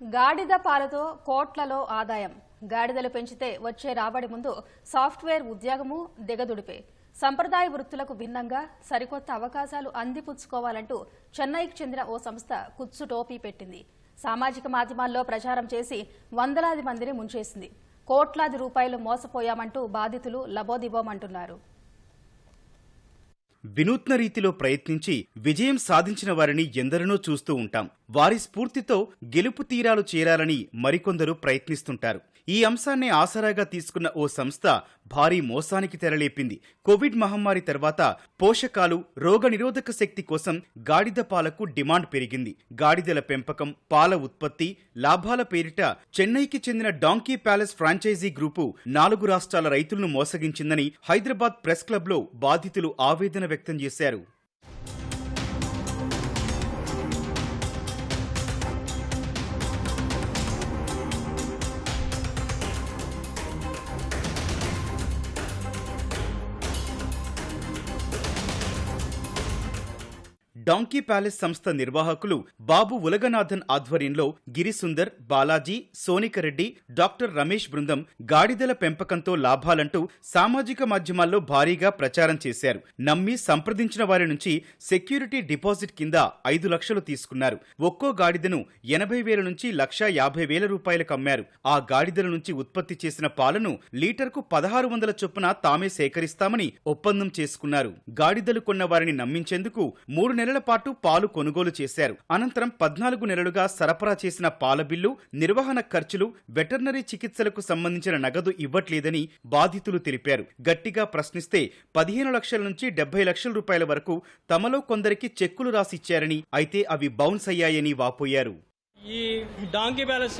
గాడిద పాలతో కోట్లలో ఆదాయం. గాడిదలు పెంచితే వచ్చే రాబడి ముందు సాఫ్ట్వేర్ ఉద్యోగము దిగదుడిపే. సంప్రదాయ వృత్తులకు భిన్నంగా సరికొత్త అవకాశాలు అందిపుచ్చుకోవాలంటూ చెన్నైకి చెందిన ఓ సంస్థ కుచ్చు టోపీ పెట్టింది. సామాజిక మాధ్యమాల్లో ప్రచారం చేసి వందలాది మందిని ముంచేసింది. కోట్లాది రూపాయలు మోసపోయామంటూ బాధితులు లబోదిబోమంటున్నారు. వినూత్న రీతిలో ప్రయత్నించి విజయం సాధించిన వారిని ఎందరినో చూస్తూ ఉంటాం. వారి స్ఫూర్తితో గెలుపు తీరాలు చేరాలని మరికొందరు ప్రయత్నిస్తుంటారు. ఈ అంశాన్ని ఆసరాగా తీసుకున్న ఓ సంస్థ భారీ మోసానికి తెరలేపింది. కోవిడ్ మహమ్మారి తర్వాత పోషకాలు రోగనిరోధక శక్తి కోసం గాడిద పాలకు డిమాండ్ పెరిగింది. గాడిదల పెంపకం పాల ఉత్పత్తి లాభాల పేరిట చెన్నైకి చెందిన డాంకీ ప్యాలెస్ ఫ్రాంచైజీ గ్రూపు నాలుగు రాష్ట్రాల రైతులను మోసగించిందని హైదరాబాద్ ప్రెస్ క్లబ్లో బాధితులు ఆవేదన వ్యక్తం చేశారు. డాంకీ ప్యాలెస్ సంస్థ నిర్వాహకులు బాబు ఉలగనాథన్ ఆధ్వర్యంలో గిరిసుందర్ బాలాజీ సోనికరెడ్డి డాక్టర్ రమేష్ బృందం గాడిదల పెంపకంతో లాభాలంటూ సామాజిక మాధ్యమాల్లో భారీగా ప్రచారం చేశారు. నమ్మి సంప్రదించిన వారి నుంచి సెక్యూరిటీ డిపాజిట్ కింద ఐదు లక్షలు తీసుకున్నారు. ఒక్కో గాడిదను ఎనభై వేల నుంచి లక్ష యాభై వేల రూపాయలకు అమ్మారు ఆ గాడిదల నుంచి ఉత్పత్తి చేసిన పాలను లీటర్కు పదహారు వందల చొప్పున తామే సేకరిస్తామని ఒప్పందం చేసుకున్నారు. గాడిదలు కొన్న వారిని నమ్మించేందుకు మూడు నెలల పాటు పాలు కొనుగోలు చేశారు. అనంతరం పద్నాలుగు నెలలుగా సరఫరా చేసిన పాల బిల్లు నిర్వహణ ఖర్చులు వెటర్నరీ చికిత్సలకు సంబంధించిన నగదు ఇవ్వట్లేదని బాధితులు తెలిపారు. గట్టిగా ప్రశ్నిస్తే పదిహేను లక్షల నుంచి డెబ్బై లక్షల రూపాయల వరకు తమలో కొందరికి చెక్కులు రాసిచ్చారని అయితే అవి బౌన్స్ అయ్యాయని వాపోయారు. ఈ డాంకీ ప్యాలెస్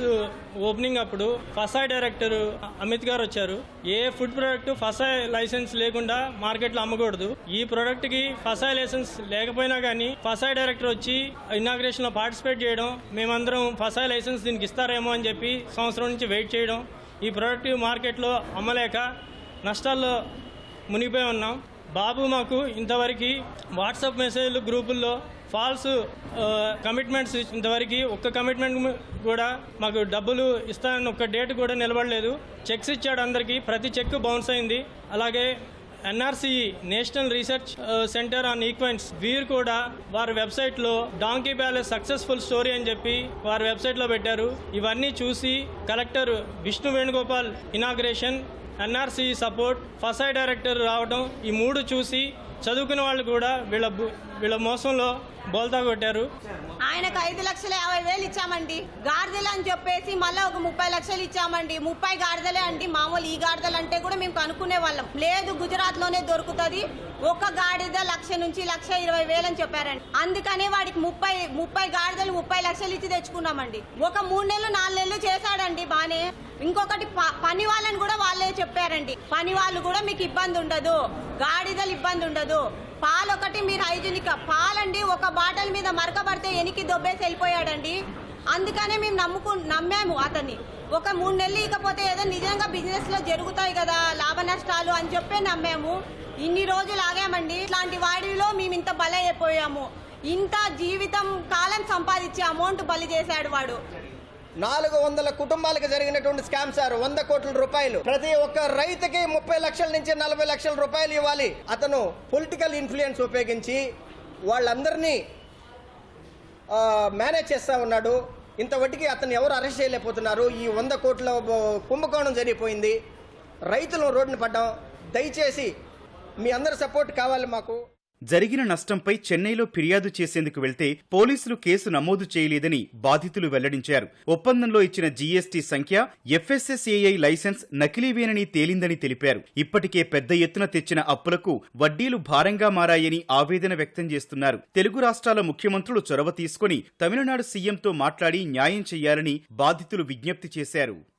ఓపెనింగ్ అప్పుడు ఫసాయ్ డైరెక్టర్ అమిత్ గారు వచ్చారు. A food product FSSAI license లేకుండా మార్కెట్లో అమ్మకూడదు. ఈ ప్రొడక్ట్కి ఫసాయ్ లైసెన్స్ లేకపోయినా కానీ ఫసాయ్ డైరెక్టర్ వచ్చి ఇనాగ్రేషన్లో పార్టిసిపేట్ చేయడం మేమందరం ఫసాయ్ లైసెన్స్ దీనికి ఇస్తారేమో అని చెప్పి సంవత్సరం నుంచి వెయిట్ చేయడం ఈ ప్రోడక్ట్ మార్కెట్లో అమ్మలేక నష్టాల్లో మునిగిపోయి ఉన్నాం. బాబు మాకు ఇంతవరకు వాట్సాప్ మెసేజ్లు గ్రూపుల్లో ఫాల్స్ కమిట్మెంట్స్ ఇంతవరకు ఒక్క కమిట్మెంట్ కూడా మాకు డబ్బులు ఇస్తానని ఒక్క డేట్ కూడా నిలబడలేదు. చెక్స్ ఇచ్చాడు అందరికీ. ప్రతి చెక్ బౌన్స్ అయింది. అలాగే NRCE national research centre on equines వీరు కూడా వారి వెబ్సైట్లో డాంకీ ప్యాలెస్ సక్సెస్ఫుల్ స్టోరీ అని చెప్పి వారి వెబ్సైట్లో పెట్టారు. ఇవన్నీ చూసి collector Vishnu Venugopal inauguration NRC support FSSAI director రావడం ఈ మూడు చూసి చదువుకున్న వాళ్ళు కూడా వీళ్ళ బు- వీళ్ళ మోసంలో బోల్తా కొట్టారు. ఆయనకు ఐదు లక్షల యాభై వేలు ఇచ్చామండి. గాడిదలు అని చెప్పేసి మళ్ళీ ఒక ముప్పై లక్షలు ఇచ్చామండి. ముప్పై గాడిదలే అండి మామూలు ఈ గాడిదలు అంటే కూడా మేము కనుక్కునే వాళ్ళం. లేదు గుజరాత్లోనే దొరుకుతుంది. ఒక గాడిద లక్ష నుంచి లక్ష ఇరవై వేలు అని చెప్పారండి. అందుకనే వాడికి ముప్పై ముప్పై గాడిదలు ముప్పై లక్షలు ఇచ్చి తెచ్చుకున్నామండి. ఒక మూడు నెలలు నాలుగు నెలలు చేశాడండి. బానే ఇంకొకటి ప- పని వాళ్ళని కూడా వాళ్ళే చెప్పారండి. పని వాళ్ళు కూడా మీకు ఇబ్బంది ఉండదు. గాడిదలు ఇబ్బంది ఉండదు. పాలు ఒకటి మీరు హైజీనిక్ పాలండి ఒక బాటల్ మీద మరకబడితే ఎనికి దొబ్బేసి వెళ్ళిపోయాడండి. అందుకనే మేము నమ్ముకు నమ్మాము అతన్ని. ఒక మూడు నెలలు ఇకపోతే ఏదో నిజంగా బిజినెస్లో జరుగుతాయి కదా లాభ నష్టాలు అని చెప్పే నమ్మాము. ఇన్ని రోజులు ఆగామండి. ఇట్లాంటి వాడిలో మేము ఇంత బలైపోయాము. ఇంత జీవితం కాలం సంపాదించే అమౌంట్ బలి చేశాడు వాడు. నాలుగు వందల కుటుంబాలకు జరిగినటువంటి స్కామ్ సార్ వంద కోట్ల రూపాయలు. ప్రతి ఒక్క రైతుకి ముప్పై లక్షల నుంచి నలభై లక్షల రూపాయలు ఇవ్వాలి. అతను పొలిటికల్ ఇన్ఫ్లుయెన్స్ ఉపయోగించి వాళ్ళందరినీ మేనేజ్ చేస్తూ ఉన్నాడు. ఇంతవరకు అతను ఎవరు అరెస్ట్ చేయలేకపోతున్నారు. ఈ వంద కోట్ల కుంభకోణం జరిగిపోయింది. రైతులు రోడ్డున పడ్డాం. దయచేసి మీ అందరి సపోర్ట్ కావాలి మాకు. జరిగిన నష్టంపై చెన్నైలో ఫిర్యాదు చేసేందుకు వెళ్తే పోలీసులు కేసు నమోదు చేయలేదని బాధితులు వెల్లడించారు. ఒప్పందంలో ఇచ్చిన జీఎస్టీ సంఖ్య ఎఫ్ఎస్ఎస్ఏఐ లైసెన్స్ నకిలీవేనని తేలిందని తెలిపారు. ఇప్పటికే పెద్ద ఎత్తున తెచ్చిన అప్పులకు వడ్డీలు భారంగా మారాయని ఆవేదన వ్యక్తం చేస్తున్నారు. తెలుగు రాష్ట్రాల ముఖ్యమంత్రులు చొరవ తీసుకుని తమిళనాడు సీఎంతో మాట్లాడి న్యాయం చేయాలని బాధితులు విజ్ఞప్తి చేశారు.